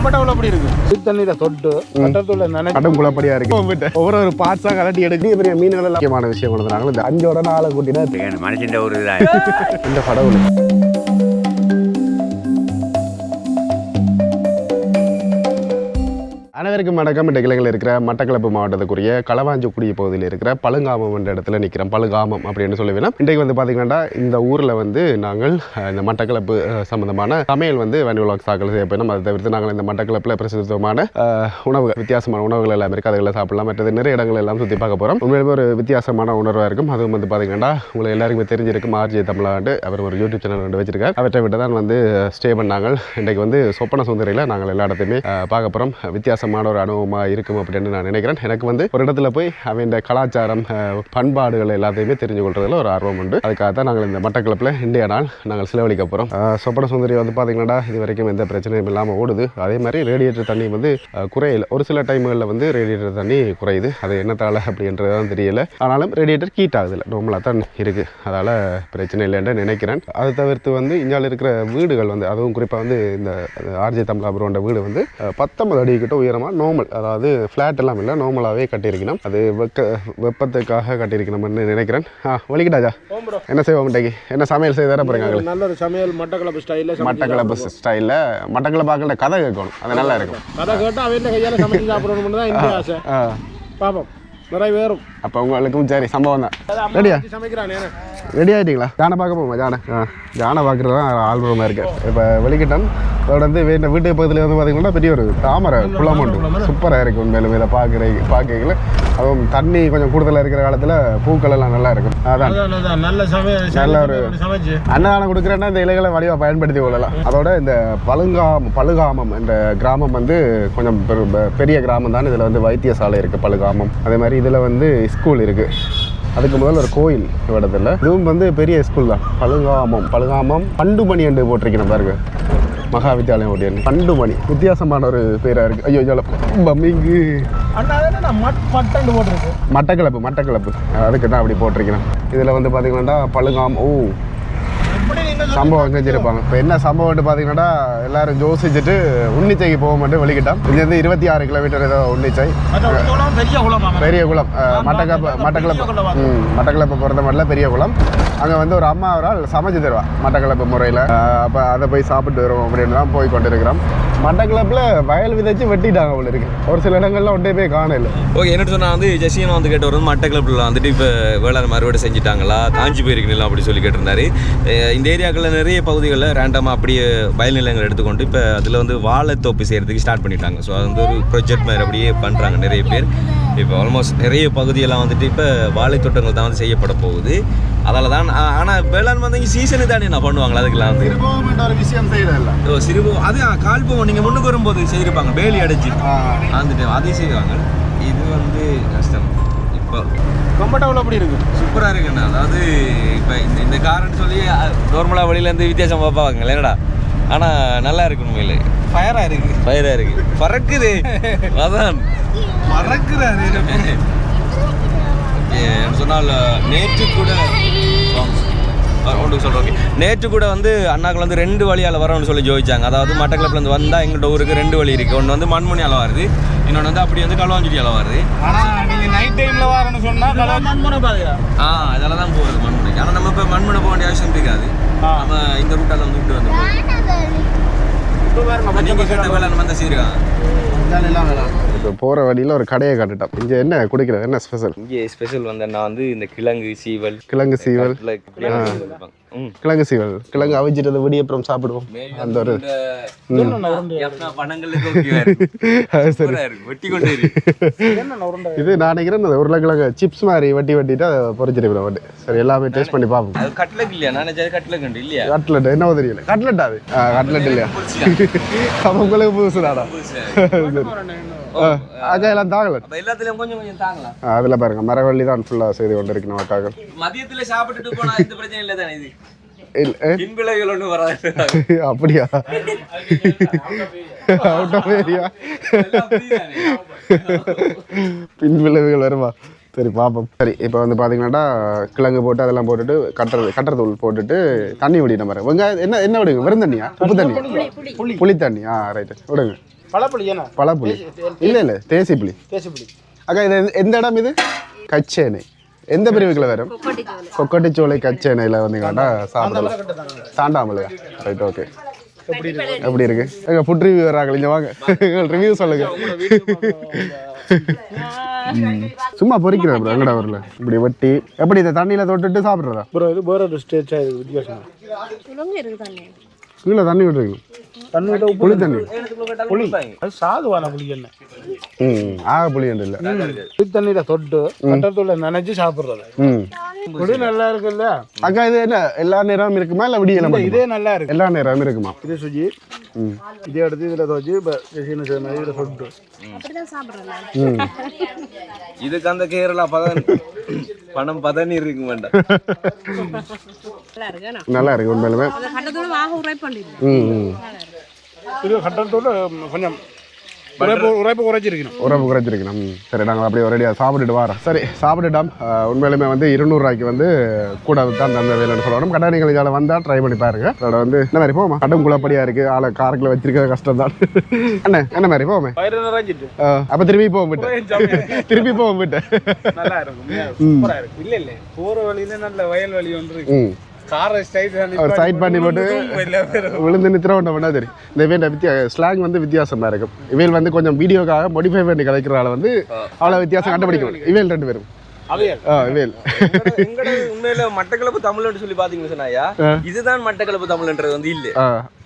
கொம்பட்டவில் அப்படி இருக்கு? தண்ணீரை தொட்டு கட்டத்துள்ள நினை கடும் குழப்படியா இருக்கு. ஒவ்வொரு ஒரு பார்ட்ஸா கலட்டி எடுக்க பெரிய மீன்கள் எல்லாம் முக்கியமான விஷயம் கொண்டு வந்தாங்க இந்த அஞ்சோட நாளை கூட்டினா மனுஷன் ஒரு இந்த கடவுள். அனைவருக்கும் வணக்கம். இந்த கிளைகள் இருக்கிற மட்டக்களப்பு மாவட்டத்துக்குரிய களவாஞ்சிக்குடி பகுதியில் இருக்கிற பழுங்காமம் என்ற இடத்துல நிற்கிறோம். பழுங்காமம் அப்படின்னு சொல்லி வேணும். இன்றைக்கு வந்து பார்த்தீங்கன்னா இந்த ஊரில் வந்து நாங்கள் இந்த மட்டக்களப்பு சம்மந்தமான சம்பந்தமான சமையல் வந்து வனிவலாக் சாக்கள் செய்ய போயிடும் அதை தவிர்த்து நாங்கள் இந்த மட்டக்களப்பில் பிரசித்தமான உணவுகள் வித்தியாசமான உணவுகள் எல்லாம் இருக்குது அதுகளை சாப்பிடலாம். மற்றது நிறைய இடங்கள் எல்லாம் சுற்றி பார்க்க போகிறோம் உண்மையிலுமே ஒரு வித்தியாசமான உணர்வாக இருக்கும். அதுவும் வந்து பார்த்தீங்கன்னா உங்களுக்கு எல்லாருக்குமே தெரிஞ்சிருக்கும். ஆர்ஜி தமிழ்நாடு அவர் ஒரு யூடியூப் சேனல் ரெண்டு வச்சிருக்காரு. அவற்றை விட்டு தான் வந்து ஸ்டே பண்ணாங்க. இன்றைக்கு வந்து சொப்பன சுந்தரியில் நாங்கள் எல்லா இடத்தையுமே பார்க்க போகிறோம் வித்தியாசம் வித்தியாசமான ஒரு அனுபவமாக இருக்கும் அப்படின்னு நான் நினைக்கிறேன். எனக்கு வந்து ஒரு இடத்துல போய் அவன் கலாச்சாரம் பண்பாடுகள் எல்லாத்தையுமே தெரிஞ்சு கொள்றதுல ஒரு ஆர்வம் உண்டு. அதுக்காக தான் நாங்கள் இந்த மட்டக்களப்பில் இந்திய நாள் நாங்கள் செலவழிக்க போகிறோம் சொப்பன சுந்தரி வந்து பார்த்தீங்கன்னா இது வரைக்கும் எந்த பிரச்சனையும் இல்லாமல் ஓடுது. அதே மாதிரி ரேடியேட்டர் தண்ணி வந்து அஹ், குறையல. ஒரு சில டைம்களில் வந்து ரேடியேட்டர் தண்ணி குறையுது. அது என்னத்தால அப்படின்றது தான் தெரியல. ஆனாலும் ரேடியேட்டர் ஹீட் ஆகுதுல்ல நார்மலாக தான் இருக்குது அதால் பிரச்சனை இல்லைன்னு நினைக்கிறேன். அதை தவிர்த்து வந்து இந்தியாவில் இருக்கிற வீடுகள் வந்து அதுவும் குறிப்பாக வந்து இந்த ஆர்ஜே தமிழாபுரோட வீடு வந்து பத்தொன்பது அடி கிட்ட உயரமாக நார்மல் அதாவது ஃப்ளாட் எல்லாம் இல்லை நார்மலாகவே கட்டியிருக்கணும். அது வெக்க வெப்பத்துக்காக கட்டியிருக்கணும்னு நினைக்கிறேன். ஆ வலிக்கிட்டாஜா என்ன செய்வோம் இன்றைக்கு என்ன சமையல் செய்து தர போகிறீங்க நல்ல ஒரு சமையல் மட்டக்களப்பு ஸ்டைலில் மட்டக்களப்பு ஸ்டைலில் மட்டக்களப்பாக்கிட்ட கதை கேட்கணும். அது நல்லா இருக்கும். கதை கேட்டால் அவன் கையால் சமைச்சு சாப்பிடணும்னு தான் ஆசை. ஆ. பாப்போம் நிறைய வேறும் அப்போ உங்களுக்கும் சரி சம்பவம் தான். ரெடியா? சமைக்கிறானே. ரெடி ஆகிட்டீங்களா ஜானை பார்க்க போமா ஜானை ஆ ஜானை பார்க்குறது தான் ஆல்பமாக இருக்கு. இப்போ வெளிக்கிட்டன் அதோட வந்து வீட்டு வீட்டு பக்கத்தில் வந்து பார்த்தீங்கன்னா பெரிய ஒரு தாமரை குளம் உண்டு சூப்பராக இருக்குது உண்மையிலுமே இதை பார்க்குற பார்க்கல அதுவும் தண்ணி கொஞ்சம் கூடுதலாக இருக்கிற காலத்தில் பூக்கள் எல்லாம் நல்லா இருக்கும். அதான். நல்ல நல்ல ஒரு- சமைச்சு. அன்னதானம் கொடுக்குறேன்னா இந்த இலைகளை வடிவாக பயன்படுத்தி கொள்ளலாம். அதோட இந்த பழுங்காமம் பழுகாமம் என்ற கிராமம் வந்து கொஞ்சம் பெரிய கிராமம் தான். இதில் வந்து வைத்தியசாலை இருக்குது பழுகாமம். அதே மாதிரி இதில் வந்து ஸ்கூல் இருக்குது அதுக்கு முதல்ல ஒரு கோயில் இடத்துல இதுவும் வந்து பெரிய ஸ்கூல் தான். பழுகாமம். பழுகாமம் பண்டுமணி என்று போட்டிருக்கணும் பாருங்க. மகா வித்யாலயம் ஓட்டியன் பண்டுமணி. வித்தியாசமான ஒரு பேராக இருக்குது ஐயோ ஜோல பம்மிங்கு அண்ணா என்ன மட் பட்டண்டு போட்டிருக்கு. மட்டக்கிளப்பு மட்டக்கிளப்பு. அதுக்கு தான் அப்படி போட்டிருக்கிறேன் இதில் வந்து பார்த்தீங்கன்னா பழுகாம் ஓ சம்பவம் செஞ்சிருப்பாங்க இப்போ என்ன சம்பவம்னு பார்த்தீங்கன்னா எல்லாரும் யோசிச்சுட்டு உன்னிச்சைக்கு போக மட்டும் வெளிக்கிட்டோம் இங்கேருந்து இருபத்தி ஆறு கிலோமீட்டர் ஏதோ உன்னிச்சை. பெரிய குளமா பெரிய குளம். அஹ், மட்டக்களப்பு மட்டக்களப்பு. ம் மட்டக்களப்பு பொறுத்த மட்டும் பெரிய குளம். அங்கே வந்து ஒரு அம்மா ஒரு ஆள் சமைச்சு தருவா மட்டக்களப்பு முறையில். அப்போ அதை போய் சாப்பிட்டு வருவோம் அப்படின்னு தான் போய் கொண்டு இருக்கிறோம் மட்டக்களப்பில் வயல் விதைச்சு வெட்டிட்டாங்க போல இருக்கு. ஒரு சில இடங்கள்ல ஒன்றே போய் காணல. ஓகே என்ன சொன்னா வந்து ஜெசியன் வந்து கேட்டு வந்து மட்டக்கிளப்பில் வந்துட்டு இப்போ வேளாண் மறுவடை செஞ்சுட்டாங்களா? காஞ்சி போயிருக்கீங்களா அப்படி சொல்லி கேட்டிருந்தாரு. இந்த ஏரியாக்களில் நிறைய பகுதிகளில் ரேண்டமாக அப்படியே வயல் நிலங்கள் எடுத்துக்கொண்டு இப்போ அதில் வந்து வாழைத்தோப்பு செய்கிறதுக்கு ஸ்டார்ட் பண்ணிட்டாங்க. ஸோ அது வந்து ஒரு ப்ரொஜெக்ட் மாதிரி அப்படியே பண்ணுறாங்க நிறைய பேர். இப்போ ஆல்மோஸ்ட் நிறைய பகுதியெல்லாம் வந்துட்டு இப்போ வாழைத்தோட்டங்கள் தான் வந்து செய்யப்பட போகுது. அதால தான் ஆனால் வேளாண் வந்து சீசனுக்கு தானே நான் பண்ணுவாங்களா அதுக்கெல்லாம் வந்து. ஒரு விஷயம் செய்யறதில்ல ஓ சிறுபு அது கால்போம் நீங்கள் முன்னுக்கு வரும்போது செய்திருப்பாங்க. வேலி அடைச்சி வந்துட்டு அதையும் செய்வாங்க. இது வந்து கஷ்டம். இப்போ கொம்பட்டவில் அப்படி இருக்கு? சூப்பராக இருக்குண்ணா அதாவது இப்போ இந்த இந்த காரன்னு சொல்லி நார்மலாக வெளியிலேருந்து வித்தியாசம் பார்ப்பாங்க இல்லைடா ஆனால் நல்லா இருக்கு உண்மையில். ஃபயராக இருக்கு. ஃபயராக இருக்கு. பறக்குது. அதான். மறக்கிறாரு ஓகே சொன்னால் நேற்று கூட ஒன்று சொல்கிறேன் ஓகே நேற்று கூட வந்து அண்ணாக்கள் வந்து ரெண்டு வழியால் வரணும்னு சொல்லி ஜோதிச்சாங்க அதாவது மட்டக்கிளப்புலேருந்து வந்தால் எங்கள்கிட்ட ஊருக்கு ரெண்டு வழி இருக்குது ஒன்று வந்து மண்மணியால் வருது. இன்னொன்று வந்து அப்படி வந்து களுவாஞ்சிடியால் வருது. ஆனால் நீங்கள் நைட் டைமில் வரணும்னு சொன்னால் மண்முனை பாதையா? ஆ அதெல்லாம் தான் போகுது மண்முனைக்கு ஆனால் நம்ம இப்போ மண்முனை போக வேண்டிய அவசியம் இருக்காது. நம்ம இந்த ரூட்டால் வந்து விட்டு வந்து இப்போ பாருங்க நீங்கள் கேட்ட வேலை நம்ம தான் செய்யிருக்காங்க இப்போ போகிற வழியில் ஒரு கடையை காட்டுட்டோம் இங்கே என்ன குடிக்கிறது? என்ன ஸ்பெஷல் இங்கே ஸ்பெஷல் வந்து நான் வந்து இந்த கிழங்கு சீவல். கிழங்கு சீவல். ம். கிழங்கு சீவல். கிழங்கு அவிச்சிட்டு விடிய அப்புறம் சாப்பிடுவோம். அந்த ஒரு வெட்டி இது நான் நினைக்கிறேன் இந்த உருளைக்கிழங்கு சிப்ஸ் மாதிரி வெட்டி வெட்டிட்டு அதை பொறிச்சிருக்கிறோம் வந்து சரி எல்லாமே டேஸ்ட் பண்ணி பார்ப்போம். அது கட்லக் இல்லையா? நான் உண்டு இல்லையா? கட்லெட் என்ன தெரியல கட்லெட் அது. கட்லெட் இல்லையா? அப்போ உங்களுக்கு புதுசு. தாடா அக்கா எல்லாம் தாங்கல. எல்லாத்துலயும் கொஞ்சம் கொஞ்சம் தாங்கலாம். அதில் பாருங்க மரவள்ளி தான் ஃபுல்லாக செய்து கொண்டு இருக்கணும் அக்காக்கள். மதியத்துல சாப்பிட்டுட்டு போனா இந்த பிரச்சனை இல்லை தானே இது? பின்விளைவுகள் ஒன்றும் வராது. அப்படியா? அவுட் ஆஃப் ஏரியா பின் விளைவுகள் வருமா? சரி பார்ப்போம் சரி இப்போ வந்து பார்த்தீங்கன்னா கிழங்கு போட்டு அதெல்லாம் போட்டுட்டு கட்டுறது கட்டுற தூள் போட்டுட்டு தண்ணி விடின மாதிரி வெங்காயம் என்ன என்ன விடுங்க? வெறும் தண்ணியா? உப்பு தண்ணி புளி தண்ணி ஆ ரைட்டு விடுங்க. பழப்புளி ஏன்னா பழப்புளி. இல்லை இல்லை தேசி புளி தேசிப்புளி. அக்கா இது எந்த- எந்த இடம் இது? கச்சேனை. எந்த பிரிவுக்குள்ள வரும்? கொக்கட்டிச்சோலை கச்சேனையில் வந்து கேட்டா சாப்பிடலாம். சாண்டாமலையா ரைட் ஓகே எப்படி இருக்கு? எங்க ஃபுட் ரிவ்யூ வராங்க இங்க வாங்க. ரிவ்யூ சொல்லுங்க. சும்மா பொறிக்கிறேன் ப்ரோ எங்கடா வரல இப்படி வெட்டி எப்படி இதை தண்ணியில தொட்டுட்டு சாப்பிட்றதா? ப்ரோ இது வேற ஒரு ஸ்டேஜ் வித்தியாசம்? கீழே தண்ணி விட்டுருங்க தண்ணி விட்டு புளி தண்ணி. புளி. அது சாதுவான புளி என்ன? ம் ஆக புளி ஒன்று இல்லை. புளி தண்ணியில தொட்டு கட்டத்தூள நினைச்சு சாப்பிடுறது. ம். புளி நல்லா இருக்குல்ல? அக்கா இது என்ன எல்லா நேரமும் இருக்குமா? இல்லை விடியல இந்த இதே நல்லா இருக்கு. எல்லா நேரமும் இருக்குமா? இது சுஜி இதே எடுத்து இதுல துவச்சு இப்போ ஜெசின்னு செய்ய மாதிரி இதில் சொட்டு ம் இதுக்கு அந்த கேரளா பதன் பணம் பதனி இருக்கு வேண்டாம் நல்லா இருக்கு உண்மையிலுமே கட்டத்தூள் கொஞ்சம் உரைப்பு உரைப்பு குறைச்சிருக்கணும் உறவு குறைச்சிருக்கணும். சரி நாங்கள் அப்படியே ஒரேடியாக சாப்பிட்டுட்டு வரோம். சரி சாப்பிட்டுட்டோம். உண்மையிலுமே வந்து இருநூறுவாய்க்கு வந்து கூட தான் தந்த வேலைன்னு சொல்லணும். கடை நீங்கள் இதில் வந்தால் ட்ரை பண்ணி பாருங்க. அதோட வந்து என்ன மாதிரி போமா கடும் குழப்படியாக இருக்குது ஆளை காரக்கில் வச்சிருக்க கஷ்டம் தான் என்ன என்ன மாதிரி நிறைஞ்சிட்டு அப்போ திருப்பி போக விட்டேன் திருப்பி போக விட்டேன் நல்லா இருக்கும். சூப்பரா இருக்கு. இல்ல இல்ல. போற வழியில நல்ல வயல் வழி ஒன்று இருக்கு. ஒரு சைட் பண்ணி போட்டு விழுந்து நித்திர ஒன்று பண்ணா தெரியும் இந்த இவன் வித்தியா ஸ்லாங் வந்து வித்தியாசமா இருக்கும். இவையில் வந்து கொஞ்சம் வீடியோக்காக மோடிஃபை பண்ணி கலைக்கிறனால வந்து அவ்வளோ வித்தியாசம் கண்டுபிடிக்க முடியும். இவையில் ரெண்டு பேரும். உண்மையில மட்டக்களப்பு தமிழ்னு சொல்லி பாத்தீங்கன்னு இதுதான் மட்டக்களப்பு தமிழ்ன்றது வந்து இல்ல.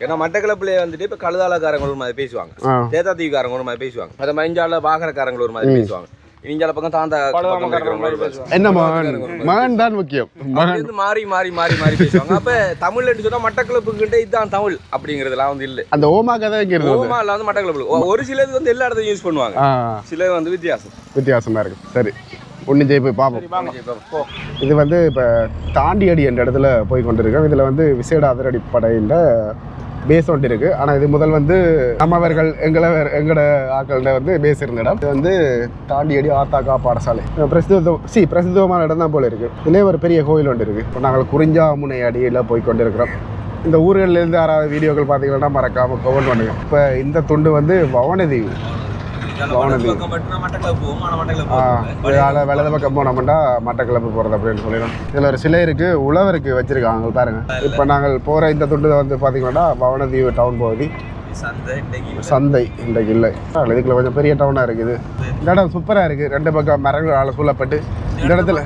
ஏன்னா மட்டக்களப்புல வந்துட்டு இப்ப கழுதாலக்காரங்க ஒரு மாதிரி பேசுவாங்க. ஆ. தேத்தாத்தீவுக்காரங்க ஒரு மாதிரி பேசுவாங்க. அதை மஞ்சால பாகரக்காரங்க ஒரு மாதிரி பேசுவாங்க. இனிஞ்சால பக்கம் தாந்தா என்ன மகன்? மகன் தான் முக்கியம். மகன். வந்து மாறி மாறி மாறி மாறி பேசுவாங்க. அப்ப தமிழ்ல சொன்னா மட்டக்களப்புக்கிட்ட இதுதான் தமிழ் அப்படிங்கறதுலாம் வந்து இல்ல. அந்த ஓமா கதை வந்து ஓமா இல்லாத மட்டக்களப்பு. ஒ- ஒரு சிலது வந்து எல்லா இடத்தையும் யூஸ் பண்ணுவாங்க. சிலது வந்து வித்தியாசம். வித்தியாசமா இருக்கு. சரி. ஒன்று ஜெய் போய் பார்ப்போம் இது வந்து இப்போ தாண்டியடி என்ற இடத்துல போய் கொண்டிருக்கோம். இதில் வந்து விசேட அதிரடி படையில் பேஸ் ஒன்று இருக்கு. ஆனால் இது முதல் வந்து நம்மவர்கள் எங்களை எங்களோட ஆக்கள்கிட்ட வந்து பேஸ் இருந்த இடம். இது வந்து தாண்டியடி ஆத்தாக்கா பாடசாலை. பிரசித்தம் சி பிரசித்தமான இடம் தான் போல இருக்கு. இதுலேயே ஒரு பெரிய கோயில் ஒன்று இருக்கு. இப்போ நாங்கள் குறிஞ்சா முனை அடியில் போய் கொண்டிருக்கிறோம். இந்த ஊர்களிலேருந்து யாராவது வீடியோக்கள் பார்த்தீங்கன்னா மறக்காமல் கமெண்ட் பண்ணுங்க. இப்போ இந்த துண்டு வந்து பவனதீவு. இதால வலது பக்கம் போனோம்னா மட்டக்கிளப்பு போகிறது அப்படின்னு சொல்லிடும். இதில் ஒரு சிலை இருக்கு உழவருக்கு வச்சிருக்காங்க பாருங்க. இப்போ நாங்கள் போகிற இந்த துண்டு வந்து பார்த்தீங்கன்னா பவனதீவு டவுன் பகுதி. சந்தை இன்றைக்கு இல்லை. இதுக்குள்ள கொஞ்சம் பெரிய டவுனாக இருக்குது. இந்த இடம் சூப்பராக இருக்குது ரெண்டு பக்கம் மரங்களால் சூழப்பட்டு. இந்த இடத்துல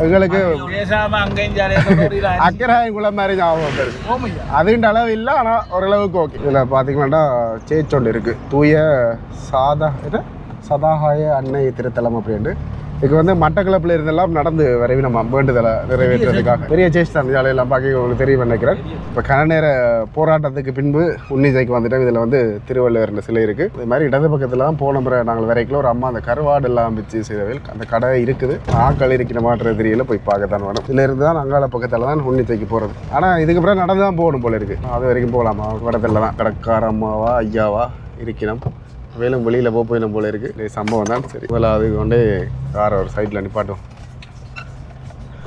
எங்களுக்கு அக்கராயம் குளம் மாதிரி ஞாபகம் அதுன்ற அளவு இல்லை ஆனால் ஓரளவுக்கு ஓகே இதில் பார்த்தீங்கன்னா சேச் ஒன்று இருக்குது தூய சாதா சதாகாய அன்னை திருத்தலம் அப்படின்ட்டு. இதுக்கு வந்து மட்டக்களப்பில் இருந்தெல்லாம் நடந்து விரைவில் நம்ம வேண்டுதலை நிறைவேற்றுறதுக்காக பெரிய சேஸ் தான் ஜாலையெல்லாம் பார்க்க உங்களுக்கு தெரியும் நினைக்கிறேன். இப்போ கனநேர போராட்டத்துக்கு பின்பு உன்னிசைக்கு வந்துட்டோம். இதில் வந்து திருவள்ளுவர் சிலை இருக்குது இது மாதிரி இடது பக்கத்தில் தான் போன முறை நாங்கள் வரைக்கும் ஒரு அம்மா அந்த கருவாடு எல்லாம் வச்சு செய்தவில் அந்த கடை இருக்குது. ஆக்கள் இருக்கிற மாற்ற தெரியல. போய் பார்க்கத்தான் வரணும் வேணும் இருந்து தான் அங்காள பக்கத்தில் தான் உன்னிசைக்கு போகிறது ஆனால் இதுக்கப்புறம் நடந்து தான் போகணும் போல இருக்குது அது வரைக்கும் போகலாமா? வடத்தில் தான் கடற்கார அம்மாவா ஐயாவா இருக்கணும் வேலும் வெளியில் போக போயிடும் போல இருக்குது சம்பவம் தான். சரி. முதலாவது கொண்டே காரை ஒரு சைடில் நிப்பாட்டும்.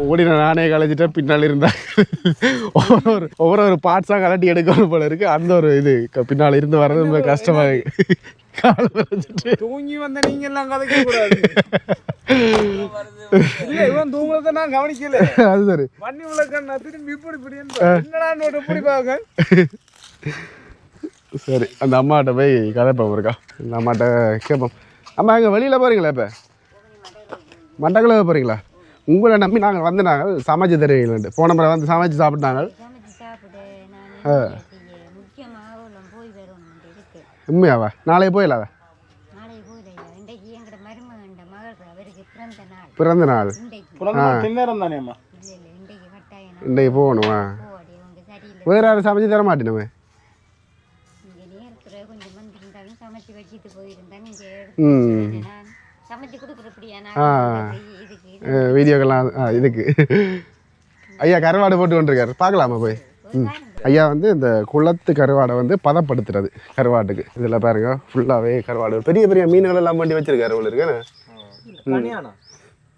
ஓடின நானே கலைச்சிட்டேன் பின்னால் இருந்தா. ஒவ்வொரு ஒரு ஒவ்வொரு ஒரு பார்ட்ஸாக கலட்டி எடுக்கணும் போல இருக்கு. அந்த ஒரு இது பின்னால் இருந்து வர்றது ரொம்ப கஷ்டமாக கால் வரைஞ்சிட்டு. தூங்கி வந்த நீங்க எல்லாம் கதைக்க கூடாது இல்ல இவன் தூங்குறத நான் கவனிக்கல. அது சரி. வண்டி விளக்கண்ணா திரும்பி இப்படி இப்படி என்னடா நோட்டு இப்படி பாக்க சரி அந்த அம்மாட்ட போய் கதைப்போம் இருக்கா இந்த அம்மாட்ட கேட்போம். அம்மா எங்கே வெளியில் போகிறீங்களா இப்போ? மண்டக்குள்ள போகிறீங்களா உங்களை நம்பி நாங்கள் வந்து நாங்கள் சமைச்சு தருவீங்களான்ட்டு போன முறை வந்து சமைச்சு சாப்பிட்டாங்க. இருக்கு. உண்மையாவா? நாளைக்கு போயிடலாவா? பிறந்த நாள். இன்றைக்கு. போகணுமா? வேறு யாரும் சமைச்சு தர மாட்டேனுமே இங்கே நேரத்தில் கொஞ்சம் வந்திருந்தாலும் சமைச்சு வச்சுட்டு போயிருந்தா நீங்கள் ம் எடுத்து நான் சமைச்சு கொடுக்குறப்படியா ஆ. நான் இதுக்கு இது அஹ் வீடியோக்கெல்லாம் ஆ இதுக்கு ஐயா கருவாடு போட்டு கொண்டிருக்காரு பார்க்கலாமா போய் ம் ஐயா வந்து இந்த குளத்து கருவாடை வந்து பதப்படுத்துறது கருவாட்டுக்கு இதில் பாருங்க ஃபுல்லாகவே கருவாடு பெரிய பெரிய மீன்கள் எல்லாம் பண்ணி வச்சிருக்காரு உள்ள இருக்கு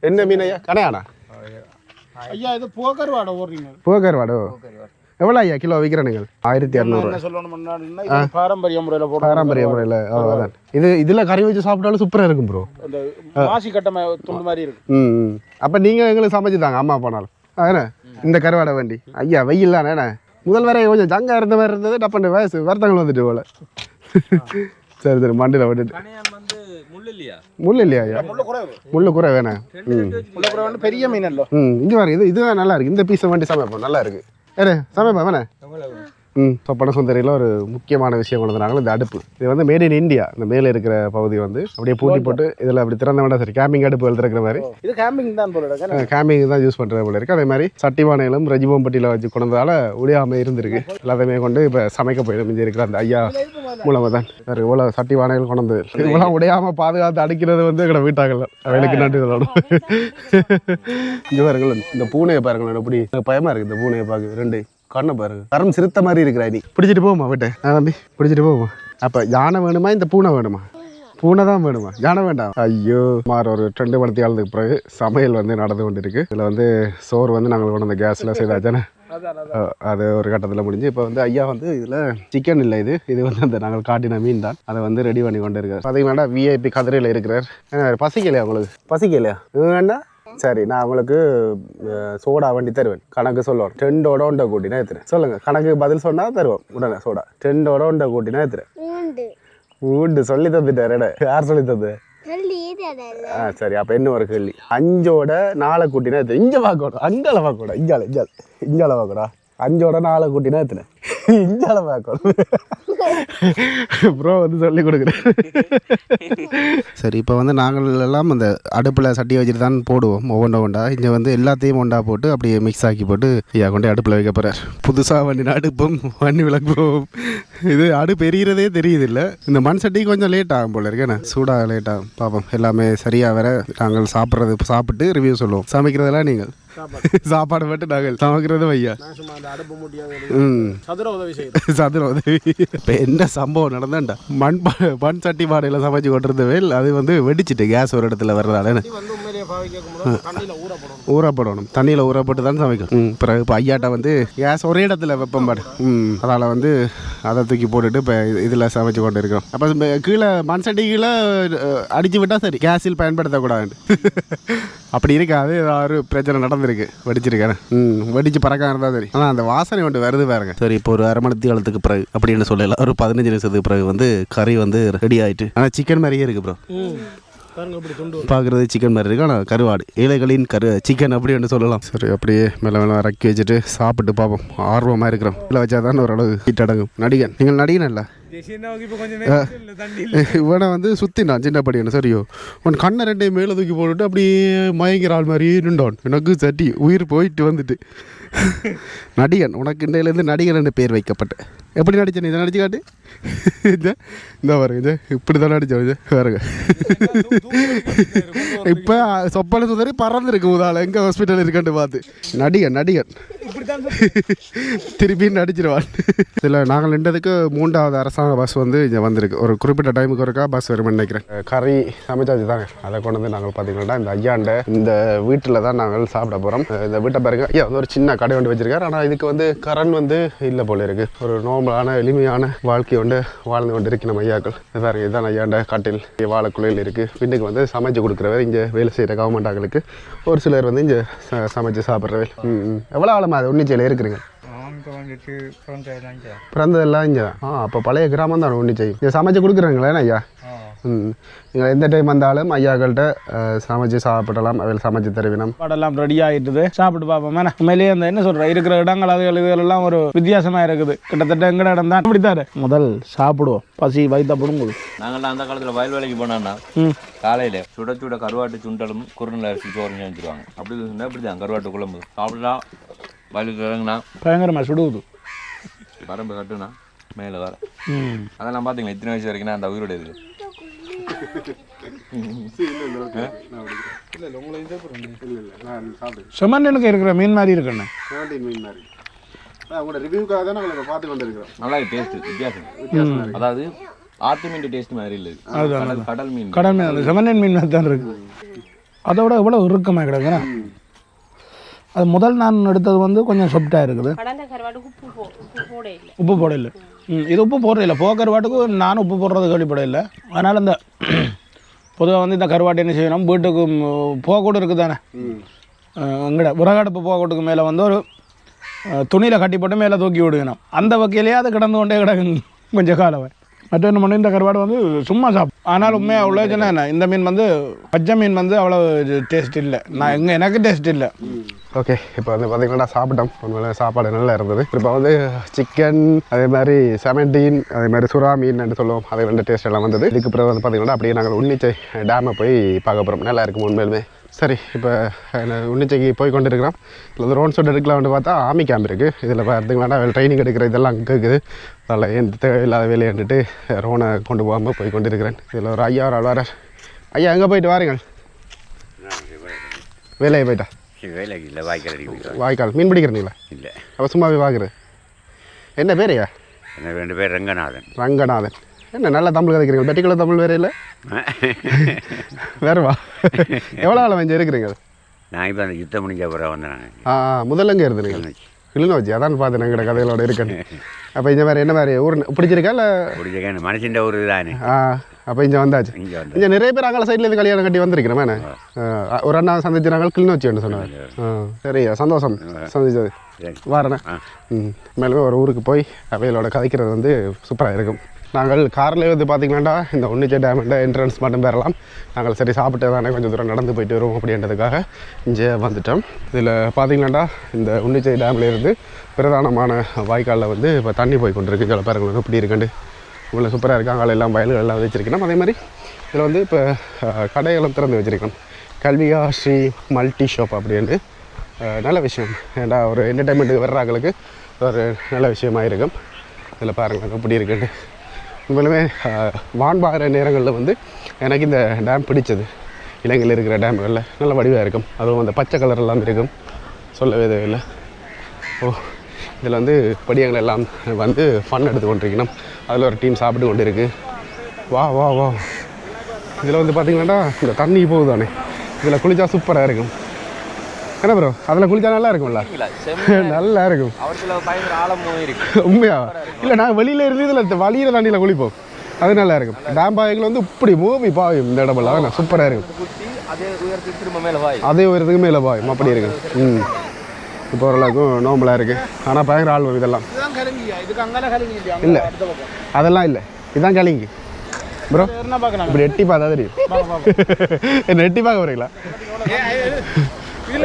என்ன மீன் ஐயா கடையானா ஐயா இது போக்கர் வாட எவ்வளோ ஐயா கிலோ விற்கிறேன் நீங்கள் ஆயிரத்தி இரநூறு இது பாரம்பரிய முறையில் போட பாரம்பரிய முறையில். அதான். இது இதில் கறி வச்சு சாப்பிட்டாலும் சூப்பராக இருக்கும் ப்ரோ இந்த மாசி கட்டமை துண்டு மாதிரி இருக்கு. ம் ம். அப்போ நீங்கள் எங்களுக்கு சமைச்சு தாங்க அம்மா போனாலும் அதானே இந்த கருவாடை வண்டி. ஐயா வெயில் தானே முதல் வரை கொஞ்சம் ஜங்கா இருந்த மாதிரி இருந்தது டப்பண்டு வயசு வருத்தங்கள் வந்துட்டு போல. சரி சரி மண்டியில் விட்டுட்டு. முள் இல்லையா? முள் ஐயா? முள்ள குறைவு. முள்ளு குறை வேணாம் ம். முள்ள குறைவு வந்து பெரிய மீன் இல்லோ. ம் இங்கே பாருங்க இது இதுதான் நல்லா இருக்கு. இந்த பீஸை வண்டி சமைப்போம் நல்லா இருக்கு. ஏறு சமைப்பா வேணே ம். சொப்பன சுந்தரியில் ஒரு முக்கியமான விஷயம் கொண்டு வந்தாங்க இந்த அடுப்பு. இது வந்து மேட் இன் இந்தியா இந்த மேலே இருக்கிற பகுதி வந்து அப்படியே பூட்டி போட்டு. இதில் அப்படி திறந்த வேண்டாம் சரி கேம்பிங் அடுப்பு இருக்கிற மாதிரி. இது கேம்பிங் தான் போல கேம்பிங் தான் யூஸ் பண்ணுறது போல இருக்குது அதே மாதிரி சட்டிவானையிலும் ரஜிபம்பட்டியில் வச்சு கொண்டதால உடையாமல் இருந்திருக்கு. எல்லாத்தையுமே கொண்டு இப்போ சமைக்க போயிடும். இங்கே இருக்கிற அந்த ஐயா மூலமாக தான். வேறு இவ்வளோ சட்டிவானைகள் கொண்டு வந்து இவ்வளோ உடையாமல் பாதுகாத்து அடிக்கிறது வந்து எங்களை வீட்டாங்கல்ல அவைகளுக்கு நன்றி சொல்லணும். இங்கே பாருங்களேன் இந்த பூனையை பாருங்களேன் எப்படி பயமாக இருக்குது இந்த பூனையை பார்க்க. ரெண்டு கண்ணை பாருங்க கரம் சிறுத்த மாதிரி இருக்கிற நீ பிடிச்சிட்டு போமா விட்டு? தம்பி பிடிச்சிட்டு போமா அப்போ யானை வேணுமா இந்த பூனை வேணுமா? பூனை தான் வேணுமா? யானை வேண்டாம். ஐயோ மாறு ஒரு ரெண்டு மணி காலத்துக்கு பிறகு சமையல் வந்து நடந்து கொண்டு இருக்கு இதில் வந்து சோறு வந்து நாங்கள் கொண்டு வந்த கேஸில் செய்தாச்சானே அது ஒரு கட்டத்தில் முடிஞ்சு இப்போ வந்து ஐயா வந்து இதில் சிக்கன் இல்லை இது. இது வந்து அந்த நாங்கள் காட்டின மீன் தான். அதை வந்து ரெடி பண்ணி கொண்டு இருக்கார் பார்த்தீங்கன்னா விஐபி கதிரையில் இருக்கிறார். ஏன்னா, பசிக்கலையா உங்களுக்கு? பசிக்கலையா? வேண்டாம். சரி நான் உங்களுக்கு சோடா வண்டி தருவேன். கணக்கு சொல்லுவோம் டெண்டோட உண்டை கூட்டினா எத்துறேன் சொல்லுங்கள் கணக்கு பதில் சொன்னால் தருவோம். உடனே சோடா. டெண்டோட உண்டை கூட்டினா எத்துறேன் உண்டு சொல்லி தந்துட்டாரு யார் சொல்லி தந்து ஆ சரி. அப்போ என்ன ஒரு கேள்வி. அஞ்சோட நாளை கூட்டினா எத்தனை? இங்கே பார்க்கணும் அஞ்சால பார்க்கணும் இஞ்சால இஞ்சால இஞ்சால பார்க்கணும் அஞ்சோட நாளை கூட்டினா எத்தனை? இஞ்சால பார்க்கணும். ப்ரோ வந்து சொல்லி கொடுக்குறேன் சரி இப்போ வந்து நாங்கள் எல்லாம் அந்த அடுப்பில் சட்டி வச்சுட்டு தான் போடுவோம் ஒவ்வொன்றா ஒன்றா இங்கே வந்து எல்லாத்தையும் ஒன்றா போட்டு அப்படியே மிக்ஸ் ஆக்கி போட்டு ஐயா கொண்டு அடுப்பில் வைக்க போகிறார் புதுசாக வண்டி அடுப்பும் வண்டி விளக்குவோம் இது அடுப்பு எரியறதே தெரியுது இல்லை இந்த மண் சட்டி கொஞ்சம் லேட் ஆகும் போல இருக்கேண்ணே சூடாக லேட் ஆகும். பார்ப்போம் எல்லாமே சரியாக வர நாங்கள் சாப்பிட்றது சாப்பிட்டு ரிவ்யூ சொல்லுவோம். சமைக்கிறதெல்லாம் நீங்கள்? சாப்பாடு. மட்டும் நாங்கள் சமைக்கிறது ம். சதுர உதவி சதுர உதவி. இப்போ என்ன சம்பவம் நடந்தாண்டா? மண் மண் சட்டி பாடையில் சமைச்சு கொண்டிருந்த வேல் அது வந்து வெடிச்சிட்டு கேஸ் ஒரு இடத்துல வர்றதால ஊறப்படணும். தண்ணியில் ஊறப்பட்டு தான் சமைக்கணும் ம் பிறகு இப்போ ஐயாட்ட வந்து கேஸ் ஒரே இடத்துல வெப்பம் பாடு ம் அதால் வந்து அதை தூக்கி போட்டுட்டு இப்போ இதில் சமைச்சு கொண்டு இருக்கோம் அப்போ கீழே மண் சட்டி கீழே அடிச்சு விட்டால் சரி. கேஸில் பயன்படுத்தக்கூடாது அப்படி இருக்காது ஏதாவது பிரச்சனை நடந்திருக்கு. வெடிச்சிருக்கேன் ம் வெடிச்சு பறக்க இருந்தால் சரி. ஆனால் அந்த வாசனை ஒன்று வருது பாருங்க. சரி இப்போ ஒரு அரை மணி காலத்துக்கு பிறகு அப்படின்னு சொல்லலாம் ஒரு பதினஞ்சு நிமிஷத்துக்கு பிறகு வந்து கறி வந்து ரெடி ஆயிட்டு. ஆனால் சிக்கன் மாதிரியே இருக்கு ப்ரோ பார்க்குறது சிக்கன் மாதிரி இருக்கு. ஆனால் கருவாடு. இலைகளின் கரு சிக்கன் அப்படின்னு சொல்லலாம். சரி அப்படியே மெல்ல மெல்ல இறக்கி வச்சுட்டு சாப்பிட்டு பார்ப்போம். ஆர்வமாக இருக்கிறோம். இதில் வச்சா தான் ஓரளவு ஹீட் அடங்கும். நடிகன் நீங்கள் நடிகன் இல்லை இல்லை இவனை வந்து சுற்றி நான் சின்ன படியான சரியோ. உன் கண்ணை ரெண்டையும் மேலே தூக்கி போட்டுட்டு அப்படியே மயங்கிற ஆள் மாதிரியே நின்றான். எனக்கு சட்டி உயிர் போயிட்டு வந்துட்டு. நடிகன் உனக்கு இன்றையிலேருந்து நடிகன் என்று பேர் வைக்கப்பட்டு. எப்படி நடிச்ச நீ? இதை நடிச்சு காட்டு. இந்த இந்த பாருங்க இது இப்படி தான் நடிச்சோம் இது. பாருங்க. இப்போ சொப்பன சுந்தரி பறந்துருக்கு உதால எங்கே ஹாஸ்பிட்டல் இருக்குன்னு பார்த்து. நடிகன் நடிகன். திருப்பி நடிச்சிருவான். இதில் நாங்கள் நின்றதுக்கு மூன்றாவது அரசாங்க பஸ் வந்து இங்கே வந்திருக்கு. ஒரு குறிப்பிட்ட டைமுக்கு ஒருக்கா பஸ் வரும்னு நினைக்கிறேன். கறி சமைச்சாச்சு தாங்க அதை கொண்டு வந்து நாங்கள் பார்த்தீங்கன்னா இந்த ஐயாண்ட இந்த வீட்டில் தான் நாங்கள் சாப்பிட போகிறோம் இந்த வீட்டை பாருங்க. ஐயா வந்து ஒரு சின்ன கடை ஒன்று வச்சிருக்காரு. ஆனால் இதுக்கு வந்து கரண் வந்து இல்லை போல இருக்கு. ஒரு நார்மலான எளிமையான வாழ்க்கை வந்து வாழ்ந்து கொண்டு இருக்கு நம்ம ஐயாக்கள் பாருங்க இதுதான் ஐயாண்ட கட்டில் இங்கே வாழைக்குள்ளையில் இருக்குது வீட்டுக்கு வந்து சமைச்சு கொடுக்குறவர் இங்கே வேலை செய்கிற கவர்மெண்ட் ஆட்களுக்கு. ஒரு சிலர் வந்து இங்கே ச- சமைச்சு சாப்பிட்றவர். எவ்வளோ ஆழமா அது ஒன்றிச்சையில் இருக்கிறீங்க பிறந்ததெல்லாம் இங்கே. ஆ அப்போ பழைய கிராமம் தான் ஒன்று செய்யும் இதை சமைச்சு கொடுக்குறாங்களே ஐயா? நீங்கள் எந்த டைம் வந்தாலும் ஐயாக்கள்கிட்ட சமைச்சு சாப்பிடலாம் அதில் சமைச்சு தருவினம். பாடெல்லாம் ரெடி ஆகிட்டுது சாப்பிட்டு பார்ப்போம். மேலே உண்மையிலேயே அந்த என்ன சொல்ற இருக்கிற இடங்கள் அதுகள் இதுகளெல்லாம் ஒரு வித்தியாசமா இருக்குது. கிட்டத்தட்ட எங்கட இடம் தான். அப்படித்தாரு முதல் சாப்பிடுவோம். பசி வைத்த பிடுங்குது. நாங்கள்லாம் அந்த காலத்தில் வயல் வேலைக்கு போனோம்னா காலையில் சுட சுட கருவாட்டு சுண்டலும் குருணல் அரிசி சோறு செஞ்சுருவாங்க. அப்படி சொன்னால் இப்படி தான் கருவாட்டு குழம்பு. சாப்பிடலாம் வயலுக்கு இறங்குனா பயங்கரமா சுடுகுது. வரம்பு கட்டுனா மேலே வர. அதெல்லாம் பார்த்தீங்களா இத்தனை வயசு வரைக்கும் அந்த உயிரோட இருக்கு செம்மண்ணுக்கு இருக்கிற மீன் மாதிரி இருக்குண்ணே. மீன் மாதிரி. உங்களோட ரிவ்யூக்காக தான் நாங்கள் பார்த்து கொண்டு இருக்கிறோம் நல்லா டேஸ்ட் வித்தியாசம். அதாவது ஆட்டு மீன் டேஸ்ட் மாதிரி இல்லை. இது. கடல் மீன். கடல் மீன் செம்மண்ணின் மீன் மாதிரி தான் இருக்கு. அதோட எவ்வளோ இறுக்கமாக கிடக்குண்ணே அது முதல் நான் எடுத்தது வந்து கொஞ்சம் சொப்டாக இருக்குது. கடந்த கருவாடு கருவாடு உப்பு போ உப்பு போட இல்லை. இது உப்பு போடுறதில்ல. போக்கிற வாட்டுக்கு நானும் உப்பு போடுறது கேள்விப்பட இல்லை அதனால் இந்த பொதுவாக வந்து இந்த கருவாட்டை என்ன செய்யணும்? வீட்டுக்கு போக்கூட இருக்குது தானே எங்கட விறகடுப்பு போக்கூட்டுக்கு மேலே வந்து ஒரு துணியில் கட்டி போட்டு மேலே தூக்கி விடுக்கணும். அந்த வகையிலேயே அது கிடந்து கொண்டே கிடக்கும். கொஞ்சம் காலம் மற்ற என்ன பண்ணி இந்த கருவாடு வந்து சும்மா சாப்பிடும் ஆனால் உண்மையாக உள்ள என்ன? இந்த மீன் வந்து பச்சை மீன் வந்து அவ்வளோ டேஸ்ட் இல்லை. நான் எங்கே எனக்கு டேஸ்ட் இல்லை. ஓகே இப்போ வந்து பார்த்தீங்கன்னா சாப்பிட்டோம். உண்மையில சாப்பாடு நல்லா இருந்தது. இப்போ வந்து சிக்கன் அதே மாதிரி செவன்டீன் அதே மாதிரி சுறா மீன் சொல்லுவோம். அது ரெண்டு டேஸ்ட் எல்லாம் வந்தது. இதுக்கு பிறகு வந்து பார்த்தீங்கன்னா அப்படியே நாங்கள் உன்னிச்சை டேமை போய் பார்க்க போகிறோம் நல்லா இருக்கும் உண்மையிலுமே. சரி இப்போ உன்னிச்சைக்கு போய் கொண்டு இருக்கிறோம் இதில் வந்து ரோன் ஷோட் எடுக்கலாம்னு பார்த்தா ஆமி கேம்ப் இருக்குது இதில் பார்த்தீங்கன்னா ட்ரைனிங் எடுக்கிற இதெல்லாம் அங்கே இருக்குது அதில் எந்த தேவையில்லாத வேலையாண்டுட்டு ரோனை கொண்டு போகாமல் போய் கொண்டு இருக்கிறேன் இதில் ஒரு ஐயா ஒரு ஆள் வர ஐயா எங்கே போயிட்டு வாருங்கள் வேலையை போயிட்டா? வேலைக்கு இல்லை வாய்க்கால் அடிக்க வாய்க்கால் மீன் பிடிக்கிறீங்களா? இல்லை. அப்போ சும்மாவே பார்க்குறது என்ன பேரையா? எனக்கு ரெண்டு பேர் ரங்கநாதன். ரங்கநாதன். என்ன நல்லா தமிழ் கதைக்கிறீங்க பெட்டிக்குள்ள தமிழ் வேற இல்லை? வேறவா எவ்வளோ ஆள் வந்து இருக்கிறீங்க? நான் இப்போ அந்த யுத்தம் முடிஞ்ச அப்புறம் வந்தேன் ஆ முதல்ல எங்கே இருந்தீங்க? கிளிநொச்சி. அதான் பார்த்தேன் எங்கட கதைகளோட இருக்கேன்னு. அப்போ இந்த மாதிரி என்ன மாதிரி ஊர் பிடிச்சிருக்கா இல்லை? பிடிச்ச மனுஷன் ஒரு தானே ஆ. அப்போ இங்கே வந்தாச்சு. இங்கே நிறைய பேர் அங்கே சைடில் இருந்து கல்யாணம் கட்டி வந்திருக்கிறேன் ஒரு அண்ணா சந்திச்சினாங்க கிளிநொச்சின்னு சொன்னாங்க ஆ சரியா சந்தோஷம். சந்திச்சது சரி. வரேண்ணே. ம் மேலுமே ஒரு ஊருக்கு போய் அவைகளோட கதைக்கிறது வந்து சூப்பராக இருக்கும். நாங்கள் காரில் வந்து பார்த்தீங்கன்னா இந்த ஒன்னிச்சை டேமண்ட என்ட்ரன்ஸ் மட்டும் பெறலாம். நாங்கள் சரி சாப்பிட்டு தானே கொஞ்சம் தூரம் நடந்து போயிட்டு வருவோம் அப்படின்றதுக்காக இங்கே வந்துட்டோம். இதில் பார்த்தீங்கன்னா இந்த உன்னிச்சை டேம்ல இருந்து பிரதானமான வாய்க்காலில் வந்து இப்போ தண்ணி போய் கொண்டிருக்கு சில பாருங்கள் இப்படி இருக்குண்டு இவ்வளோ சூப்பராக இருக்காங்க அங்கே எல்லாம் வயல்கள் எல்லாம் வச்சுருக்கணும். அதே மாதிரி இதில் வந்து இப்போ கடைகளும் திறந்து வச்சிருக்கோம் கல்வியா ஸ்ரீ மல்டி ஷாப் அப்படின்னு நல்ல விஷயம். ஏன்டா ஒரு என்டர்டைன்மெண்ட்டுக்கு வர்றாங்களுக்கு ஒரு நல்ல விஷயமா இருக்கும். இதில் பாருங்கள் எப்படி இருக்குன்னு. உண்மையிலுமே வான் பாகிற நேரங்களில் வந்து எனக்கு இந்த டேம் பிடிச்சது. இலங்கையில் இருக்கிற டேம்களில் நல்ல வடிவாக இருக்கும். அதுவும் அந்த பச்சை கலர் எல்லாம் இருக்கும். சொல்லவே தேவையில்லை. ஓ இதில் வந்து படியங்கள் எல்லாம் வந்து ஃபன் எடுத்து கொண்டிருக்கணும். அதில் ஒரு டீம் சாப்பிட்டு கொண்டு இருக்கு வா வா வா. இதில் வந்து பார்த்தீங்கன்னா இந்த தண்ணி போகுதானே. இதில் குளிச்சா சூப்பராக இருக்கும். என்ன ப்ரோ அதில் குளிச்சா நல்லா இருக்கும்ல? நல்லா இருக்கும். உண்மையா? இல்லை நாங்கள் வெளியில் இருந்து இதில் வழியிற தண்ணியில் குளிப்போம். அது நல்லா இருக்கும். டேம் பாய்கள் வந்து இப்படி மூவி பாயும் இந்த இடமெல்லாம். சூப்பராக இருக்கும். அதே உயரத்துக்கு மேலே பாயும். அப்படி இருக்கும். ம். இப்போ ஓரளவுக்கும் நோம்பலாக இருக்குது ஆனால் பயங்கர ஆள் இதெல்லாம். இதுதான் அங்கால கருங்கி இல்லை. அதெல்லாம் இல்லை. இதான் கலிங்கி. ப்ரோ இப்படி எட்டி பார்த்தா தெரியும். என்ன எட்டி பார்க்க போறீங்களா?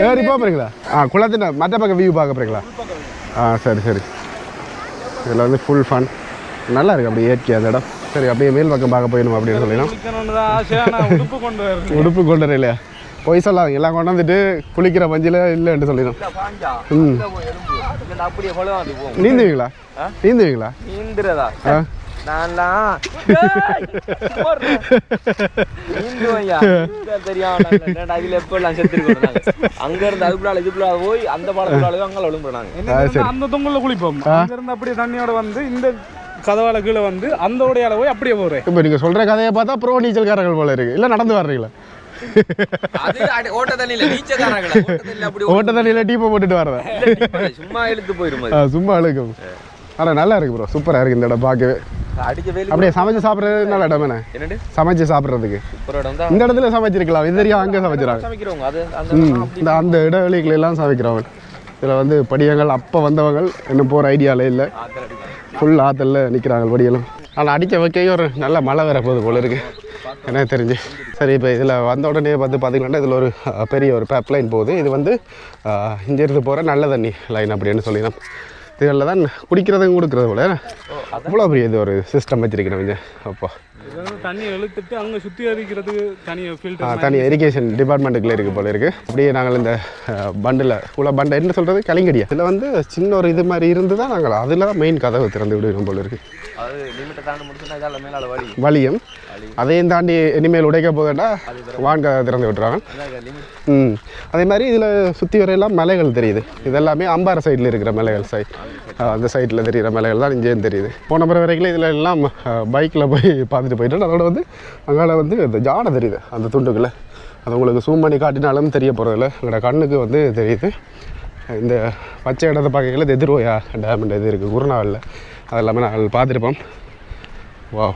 ஏறி போகிறீங்களா ஆ குளத்தின மற்ற பக்கம் வியூ பார்க்க போறீங்களா? ஆ சரி சரி. இதில் வந்து ஃபுல் ஃபன் நல்லா இருக்கு அப்படியே இயற்கை அந்த இடம். சரி அப்படியே மேல் பக்கம் பார்க்க போயிடணும் அப்படின்னு சொல்லிடலாம் உடுப்பு கொண்டு வர இல்லையா பொய் சொல்லாதீங்க எல்லாம் கொண்டு வந்துட்டு குளிக்கிற மஞ்சில் இல்லைன்னு சொல்லிடும். ம். நீந்துவீங்களா? நீந்துவீங்களா? நீந்துறதா? நான்லாம் அங்க இருந்து அதுக்குள்ளால இதுக்குள்ளால போய் அந்த பாலத்துக்குள்ளால அங்கே விழும்புறாங்க அந்த தொங்கல்ல குளிப்போம். அங்க இருந்து அப்படியே தண்ணியோட வந்து இந்த கதவால கீழே வந்து அந்த உடையால போய் அப்படியே போறேன். இப்போ நீங்கள் சொல்கிற கதையை பார்த்தா ப்ரோ நீச்சல்காரர்கள் போல இருக்கு. இல்லை நடந்து வர்றீங்களா? அது அடி- ஓட்ட தண்ணியில நீச்சக்காரங்களா? ஓட்ட தண்ணியில அப்படி ஓட்ட தண்ணியில் டீப்பை போட்டுட்டு வரதேன் ஓடி- சும்மா இழுத்து. ஆ, சும்மா அழுக்கும் ஆனால் நல்லா இருக்கு ப்ரோ சூப்பராக இருக்கு இந்த இடம் பார்க்கவே. அப்படியே சமைச்சு சாப்பிட்றது நல்ல இடம் என்ன சமைச்சு சாப்பிட்றதுக்கு. இந்த இடத்துல சமைச்சிருக்கலாம். இது தெரியும் அங்கே சமைச்சிடறாங்க இந்த அந்த இடைவெளிகள் எல்லாம் சமைக்கிறவங்க. இதில் வந்து படியங்கள் அப்போ வந்தவங்க இன்னும் போகிற ஐடியாவில் இல்லை. ஃபுல் ஆற்றுல நிற்கிறாங்க படியெல்லாம். ஆனால் அடிக்க வைக்க ஒரு நல்ல மழை வர போகுது போல இருக்கு. எனக்கு தெரிஞ்சு? சரி இப்போ இதில் வந்த உடனே பார்த்து பார்த்தீங்கன்னா இதில் ஒரு பெரிய ஒரு பேப் லைன் போகுது. இது வந்து இங்கேருந்து போகிற நல்ல தண்ணி லைன் அப்படின்னு சொல்லிடலாம் இதில் தான் குடிக்கிறதும் கொடுக்குறது போல. இவ்வளோ பெரிய இது ஒரு சிஸ்டம் வச்சிருக்கிறவங்க அப்பா. இது வந்து தண்ணி இழுத்துட்டு அங்க சுத்திகரிக்கிறதுக்கு தனியாக ஆ, ஃபில்டர் தனி இரிகேஷன் டிபார்ட்மெண்ட்டுக்குள்ளே இருக்குது போல இருக்குது அப்படியே நாங்கள் இந்த பண்டில் உள்ள பண்டை என்ன சொல்கிறது கலிங்கடியா. இதில் வந்து சின்ன ஒரு இது மாதிரி இருந்து தான் நாங்கள் அதில் தான் மெயின் கதவு திறந்து விடுவோம் போல இருக்குது வலியும். அதையும் தாண்டி இனிமேல் உடைக்க போதுன்னா வான் கதவை திறந்து விட்டுறாங்க. ம். அதே மாதிரி இதில் சுற்றி வரையெல்லாம் மலைகள் தெரியுது. இதெல்லாமே அம்பாறை சைடில் இருக்கிற மலைகள் சைட் அந்த சைடில் தெரிகிற மலைகள் தான் இங்கேயும் தெரியுது. போன பிற வரைக்கும் இதில் எல்லாம் பைக்கில் போய் பார்த்துட்டு போயிட்டு அதோட வந்து அங்கால வந்து இந்த ஜாடை தெரியுது அந்த துண்டுக்குள்ளே. அது உங்களுக்கு சூம் பண்ணி காட்டினாலும் தெரிய போகிறதில்ல எங்களோட கண்ணுக்கு வந்து தெரியுது. இந்த பச்சை இடத்தை பார்க்கல எதிர்வோயா? டேம் இது இருக்குது குருநாவலில் அது எல்லாமே நாங்கள் பார்த்துருப்போம். வா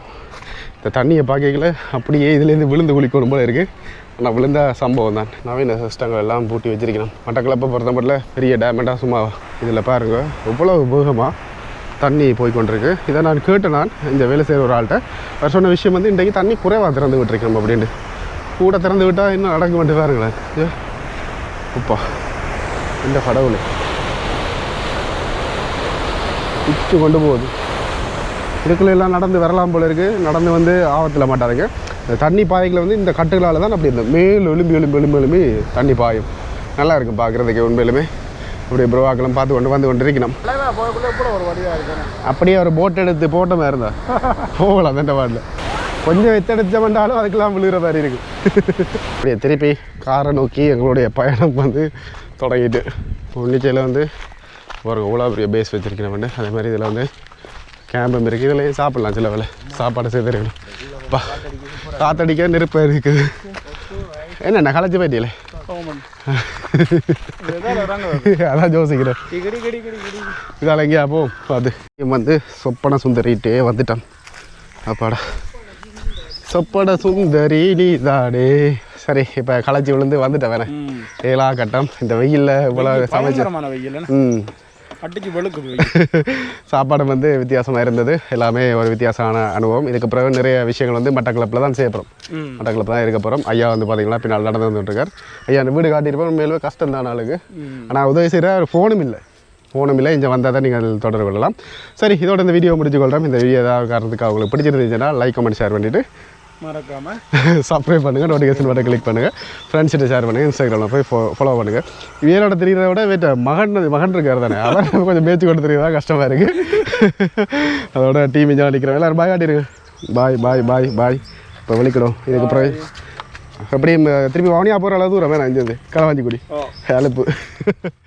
இந்த தண்ணியை பார்க்கல அப்படியே இதுலேருந்து விழுந்து குளிக்கணும் போல இருக்குது ஆனால் விழுந்த சம்பவம் தான் நவீன சிஸ்டங்கள் எல்லாம் பூட்டி வச்சிருக்கணும். மட்டக்களப்பை பொறுத்தமட்டில் பெரிய டேமெண்டாக சும்மா இதில் பாருங்க. எவ்வளோ வேகமாக தண்ணி போய் கொண்டிருக்கு இதை நான் கேட்டேன் நான் இந்த வேலை செய்கிற ஒரு ஆள்கிட்ட அவர் சொன்ன விஷயம் வந்து இன்றைக்கு தண்ணி குறைவாக திறந்து விட்டுருக்கணும் அப்படின்ட்டு. கூட திறந்து விட்டால் இன்னும் அடங்க மாட்டேன் பாருங்களேன். ஐயோ உப்பா இந்த கடவுள். பிச்சு கொண்டு போகுது. இதுக்குள்ளெல்லாம் நடந்து வரலாம் போல இருக்குது நடந்து வந்து ஆபத்தில் மாட்டாருங்க இந்த தண்ணி பாதைகளை வந்து இந்த கட்டுகளால் தான் அப்படி இந்த மேல் எலும்பி எலும்பி எலும்பி எலும்பி தண்ணி பாயும். நல்லா இருக்கும் பார்க்குறதுக்கு உண்மையிலுமே. அப்படியே ப்ரோவாக்கெல்லாம் பார்த்து கொண்டு வந்து கொண்டு இருக்கணும் அப்படியே ஒரு போட் எடுத்து போட்ட மாதிரி இருந்தா. போகலாம் அந்த பாட்டில். கொஞ்சம் எத்தடிச்ச அதுக்கெல்லாம் விழுகிற மாதிரி இருக்கு. அப்படியே திருப்பி காரை நோக்கி எங்களுடைய பயணம் வந்து தொடங்கிட்டு. பொன்னிச்சையில் வந்து ஒரு எவ்வளோ பெரிய பேஸ் வச்சுருக்கிறவன். அதே மாதிரி இதில் வந்து கேம்பும் இருக்குது இதுலேயும் சாப்பிட்லாம் சில வேலை சாப்பாடு செய்திருக்கணும் பா காத்தடிக்க நெருப்பு இருக்குது. என்னண்ணா களைச்சி போயிட்டீங்களே? அதான் யோசிக்கிறேன். இதால் எங்கேயா போ அது. வந்து சொப்பன சுந்தரிட்டே வந்துட்டான். அப்பாடா. சொப்பன சுந்தரி நீ தானே சரி இப்போ களைச்சி விழுந்து வந்துட்டேன் வேணே ஏழா கட்டம். இந்த வெயிலில் இவ்வளோ சமைச்சு? ம். அடிச்சு வெளுக்குது சாப்பாடு வந்து வித்தியாசமாக இருந்தது. எல்லாமே ஒரு வித்தியாசமான அனுபவம். இதுக்கு பிறகு நிறைய விஷயங்கள் வந்து மட்டக்களப்பில் தான் செய்ய போகிறோம். மட்டக்களப்பில் தான் இருக்க போகிறோம் ஐயா வந்து பார்த்தீங்கன்னா பின்னால் நடந்து வந்துட்டுருக்கார். ஐயா அந்த வீடு காட்டியிருப்போம் உண்மையிலுமே கஷ்டம் தான் ஆளுக்கு ஆனால் உதவி செய்கிற ஒரு ஃபோனும் இல்லை. ஃபோனும் இல்லை. இங்கே வந்தால் தான் நீங்கள் தொடர்பு கொள்ளலாம். சரி இதோட இந்த வீடியோ முடிச்சு கொள்கிறோம் இந்த வீடியோ ஏதாவது காரணத்துக்கு அவங்களுக்கு பிடிச்சிருந்துச்சுன்னா லைக் கமெண்ட் ஷேர் பண்ணிவிட்டு மறக்காம. சப்ஸ்கிரைப் பண்ணுங்கள் நோட்டிஃபிகேஷன் பட்டன் கிளிக் பண்ணுங்கள் ஃப்ரெண்ட்ஸ்கிட்ட ஷேர் பண்ணுங்கள் இன்ஸ்டாகிராமில் போய் ஃபாலோ பண்ணுங்கள் இவரோட தெரிகிறத விட வீட்டை மகன் மகன் இருக்கார் தானே. அவர் கொஞ்சம் பேச்சு கொண்டு தெரியறதா கஷ்டமாக இருக்குது அதோட டீம் இஞ்சாக நிற்கிறோம் எல்லோரும் பாய் காட்டிருங்க பாய் பாய் பாய் பாய் இப்போ வெளிக்கிடும் இதுக்கு அப்புறம் எப்படி ம, திருப்பி வவுனியா போகிற அளவு தூரம் வேணாம் இங்கேருந்து. களவாஞ்சிக்குடி. அலுப்பு.